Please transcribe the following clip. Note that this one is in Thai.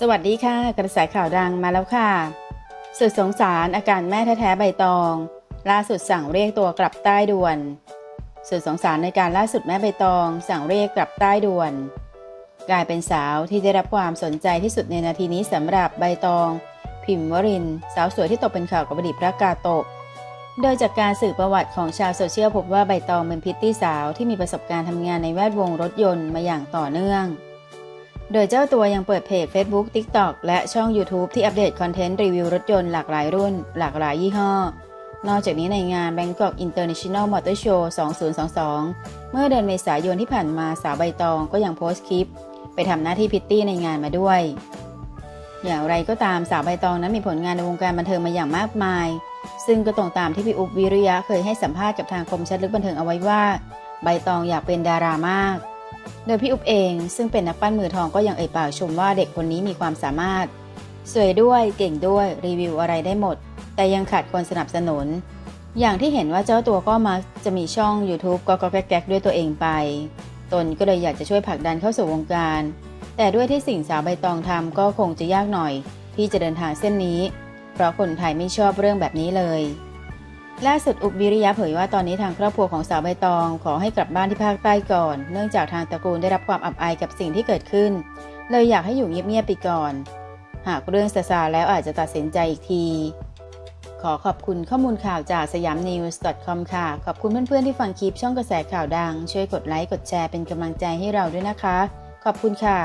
สวัสดีค่ะ กระแสข่าวดังมาแล้วค่ะ สุดสงสารอาการแม่แท้ๆใบตอง ล่าสุดสั่งเรียกตัวกลับใต้ด่วน สุดสงสารในการล่าสุดแม่ใบตอง สั่งเรียกกลับใต้ด่วน กลายเป็นสาวที่ได้รับความสนใจที่สุดในนาทีนี้สำหรับใบตอง พิมพ์วริน สาวสวยที่ตกเป็นข่าวกับอดีตพระกาโตะโดยจากการสืบประวัติของชาวโซเชียลพบว่าใบตองเป็นพิตตี้สาวที่มีประสบการณ์ทำงานในแวดวงรถยนต์มาอย่างต่อเนื่อง โดยเจ้าตัวยังเปิดเพจ Facebook TikTok และช่อง YouTube ที่อัปเดตคอนเทนต์รีวิวรถยนต์หลากหลายรุ่น หลากหลายยี่ห้อ นอกจากนี้ในงาน Bangkok International Motor Show 2022 เมื่อเดือนเมษายนที่ผ่านมาสาวใบตองก็ยังโพสต์คลิป ไปทำหน้าที่พิตตี้ในงานมาด้วย อย่างไรก็ตามสาวใบตองนั้นมีผลงานในวงการบันเทิงมาอย่างมากมาย ซึ่งก็ตรงตามที่พี่อุ๊บวิริยะเคยให้สัมภาษณ์กับทางคมชัดลึกบันเทิงเอาไว้ว่า ใบตองอยากเป็นดารามาก โดยพี่อุ๊บเองซึ่งเป็นนักปั้นมือทองก็ยังเอ่ยปากชมว่าเด็กคนนี้มีความสามารถ สวยด้วยเก่งด้วยรีวิวอะไรได้หมด แต่ยังขาดคนสนับสนุน อย่างที่เห็นว่าเจ้าตัวก็มักจะมีช่อง YouTube ก็ก็แก๊กด้วยตัวเองไป ตนก็เลยอยากจะช่วยผลักดันเข้าสู่วงการ แต่ด้วยที่สิ่งสาวใบตองทำก็คงจะยากหน่อย ที่จะเดินทางเส้นนี้ เพราะคนไทยไม่ชอบเรื่องแบบนี้เลย ล่าสุดอุบวิริยะเผยว่าตอนนี้ทางครอบครัวของสาวใบตอง ขอให้กลับบ้านที่ภาคใต้ก่อน เนื่องจากทางตระกูลได้รับความอับอายกับสิ่งที่เกิดขึ้น เลยอยากให้อยู่เงียบๆไปก่อน หากเรื่องซาซาแล้วอาจจะตัดสินใจอีกที ขอขอบคุณข้อมูลข่าวจากสยามนิวส์ .com ค่ะ ขอบคุณเพื่อนๆที่ฟังคลิปช่องกระแสข่าวดัง ช่วยกดไลค์กดแชร์เป็นกำลังใจให้เราด้วยนะคะ ขอบคุณค่ะ